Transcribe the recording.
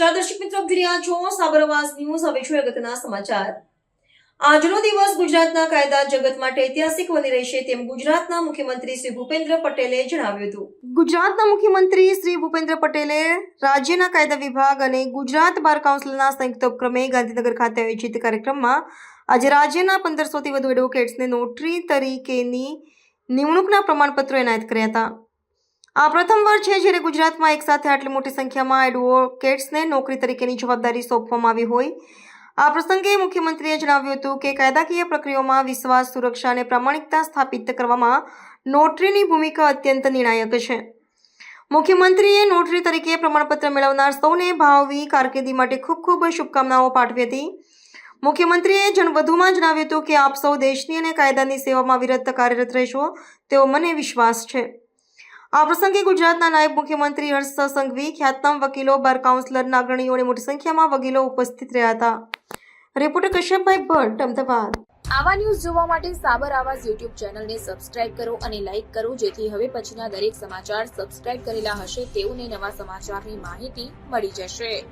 નમસ્કાર દર્શક મિત્રો જોઈ છો સાબરવાસ ન્યૂઝ. હવે છું અગત્યના સમાચાર. આજનો દિવસ ગુજરાતના કાયદા જગત માટે ઐતિહાસિક બની રહેશે તેમ ગુજરાતના મુખ્યમંત્રી શ્રી ભૂપેન્દ્ર પટેલે જણાવ્યું હતું. ગુજરાતના મુખ્યમંત્રી શ્રી ભૂપેન્દ્ર પટેલે રાજ્યના કાયદા વિભાગ અને ગુજરાત બાર કાઉન્સિલના સંયુક્ત ઉપક્રમે ગાંધીનગર ખાતે આયોજિત કાર્યક્રમમાં આજે રાજ્યના પંદરસોથી વધુ એડવોકેટ્સને નોટરી તરીકેની નિમણૂકના પ્રમાણપત્રો એનાયત કર્યા હતા. આ પ્રથમવાર છે જ્યારે ગુજરાતમાં એકસાથે આટલી મોટી સંખ્યામાં એડવોકેટ્સને નોકરી તરીકેની જવાબદારી સોંપવામાં આવી હોય. આ પ્રસંગે મુખ્યમંત્રીએ જણાવ્યું હતું કે કાયદાકીય પ્રક્રિયાઓમાં વિશ્વાસ, સુરક્ષા અને પ્રામાણિકતા સ્થાપિત કરવામાં નોટરીની ભૂમિકા અત્યંત નિર્ણાયક છે. મુખ્યમંત્રીએ નોટરી તરીકે પ્રમાણપત્ર મેળવનાર સૌને ભાવિ કારકિર્દી માટે ખૂબ ખૂબ શુભકામનાઓ પાઠવી હતી. મુખ્યમંત્રીએ જણ વધુમાં જણાવ્યું હતું કે આપ સૌ દેશની અને કાયદાની સેવામાં વિરત કાર્યરત રહેશો તેવો મને વિશ્વાસ છે. આ પ્રસંગે ગુજરાતના નાયબ મુખ્યમંત્રી હર્ષ સંઘવી, ખ્યાતનામ વકીલો, બાર કાઉન્સિલરના અગ્રણીઓ મોટી સંખ્યામાં વકીલો ઉપસ્થિત રહ્યા હતા. રિપોર્ટર કશ્યપભાઈ ભટ્ટ, અમદાવાદ. આવા ન્યૂઝ જોવા માટે સાબર આવાઝ યુટ્યુબ ચેનલને સબસ્ક્રાઇબ કરો અને લાઇક કરો, જેથી હવે પછીના દરેક સમાચાર સબસ્ક્રાઇબ કરેલા હશે તેઓને નવા સમાચારની માહિતી મળી જશે.